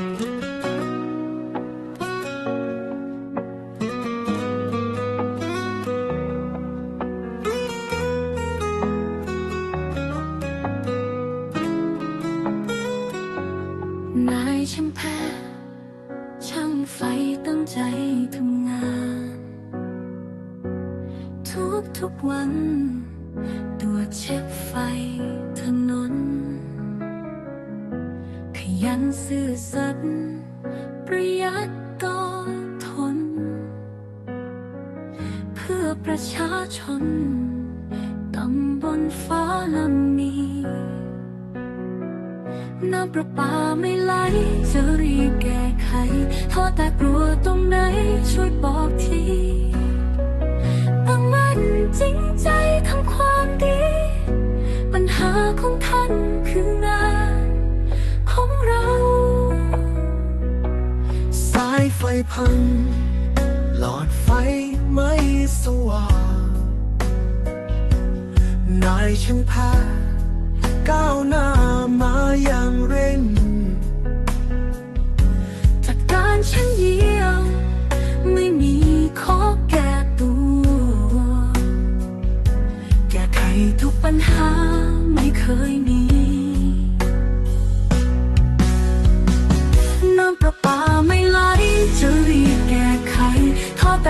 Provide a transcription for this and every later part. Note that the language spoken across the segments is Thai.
นายช่างแพ้ช่างไฟตั้งใจทำงาน ทุกทุกวันตรวเช็คไฟถนน ยันซื่อสัตย์ประหยัดก็ทน เพื่อประชาชนตำบนฟ้าละมีน้ำประปาไม่ไหลจะรีบแก้ไขโทษแต่กลัวตรงไหนช่วยบอกที พัง หลอดไฟไม่สว่างนายฉันแพ้ก้าวหน้า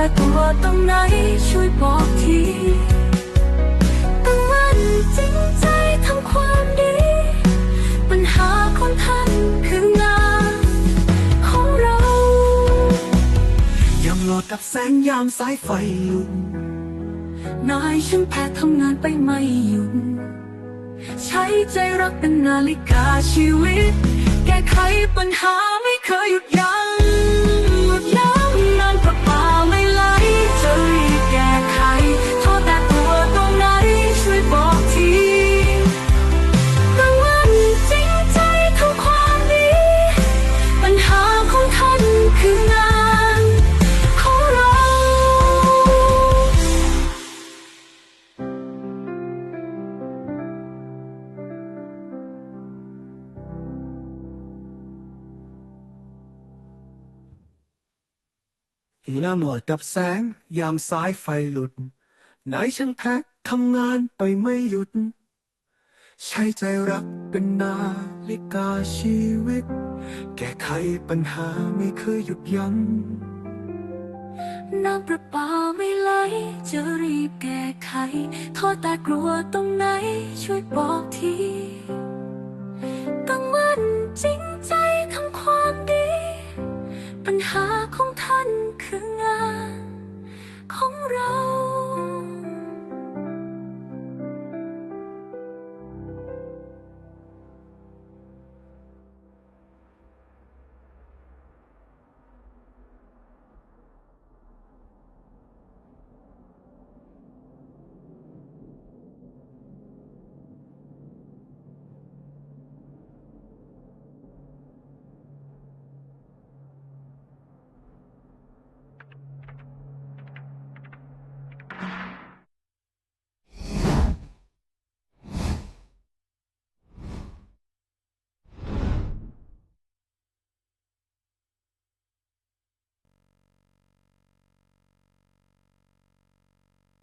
แต่ตัวตรงไหนช่วยบอกทีตั้งมั่นจริงใจทำความดี ปัญหาของท่านคืองานของเรายังโหลดกับแสงยามสายไฟลุดนายฉันแพ้ทำงานไปไม่หยุดใช้ใจรักเป็นนาฬิกาชีวิต แก้ไขปัญหาไม่เคยหยุดยัง ละหมดกับแสง ยามสายไฟหลุดนายช่างแพ้ทำงานไปไม่หยุด ใช้ใจรักเป็นนาฬิกาชีวิต แก้ไขปัญหาไม่เคยหยุดยัง้งน้ำประปาไม่ไหลจะรีบแก้ไขโทษแต่กลัวตรงไหน ช่วยบอกที